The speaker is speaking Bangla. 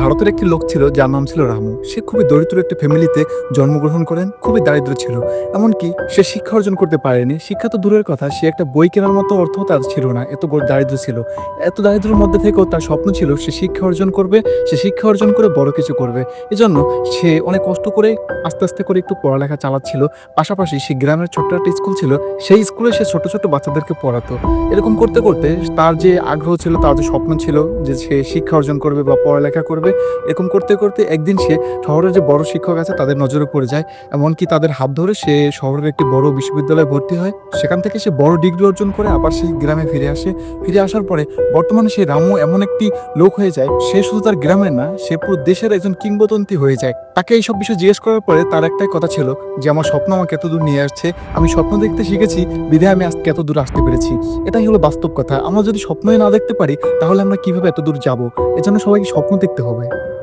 ভারতের একটি লোক ছিল যার নাম ছিল রামু। সে খুবই দরিদ্র একটি ফ্যামিলিতে জন্মগ্রহণ করেন, খুবই দারিদ্র ছিল। এমনকি সে শিক্ষা অর্জন করতে পারেনি। শিক্ষা তো দূরের কথা, সে একটা বই কেনার মতো অর্থ তার ছিল না, এত দারিদ্র ছিল। এত দারিদ্রের মধ্যে থেকেও তার স্বপ্ন ছিল, সে শিক্ষা অর্জন করবে, সে শিক্ষা অর্জন করে বড় কিছু করবে। এজন্য সে অনেক কষ্ট করে আস্তে আস্তে করে একটু পড়ালেখা চালাচ্ছিল। পাশাপাশি সে গ্রামের ছোট্ট একটা স্কুল ছিল, সেই স্কুলে সে ছোট ছোট বাচ্চাদেরকে পড়াতো। এরকম করতে করতে তার যে আগ্রহ ছিল, তার যে স্বপ্ন ছিল যে সে শিক্ষা অর্জন করবে বা পড়ালেখা করবে এরকম করতে করতে একদিন সে শহরের যে বড় শিক্ষক আছে তাদের নজরে পড়ে যায়। এমনকি তাদের হাত ধরে সে শহরের একটি বড় বিশ্ববিদ্যালয়ে ভর্তি হয়। সেখান থেকে সে বড় ডিগ্রি অর্জন করে আবার সেই গ্রামে ফিরে আসে। ফিরে আসার পরে বর্তমানে সে রামু এমন একটি লোক হয়ে যায়। সে শুধু তার গ্রামের না, সে পুরো দেশের একজন কিংবদন্তি হয়ে যায়। তাকে এইসব বিষয় জিজ্ঞেস করার পরে তার একটাই কথা ছিল যে, আমার স্বপ্ন আমাকে এত দূর নিয়ে আসছে। আমি স্বপ্ন দেখতে শিখেছি। বিধায় আমি আজকে এত দূর আসতে পেরেছি। এটাই হলো বাস্তব কথা। আমরা যদি স্বপ্নই না দেখতে পারি, তাহলে আমরা কীভাবে এত দূর যাব? এজন্য সবাইকে স্বপ্ন দেখতে 口碑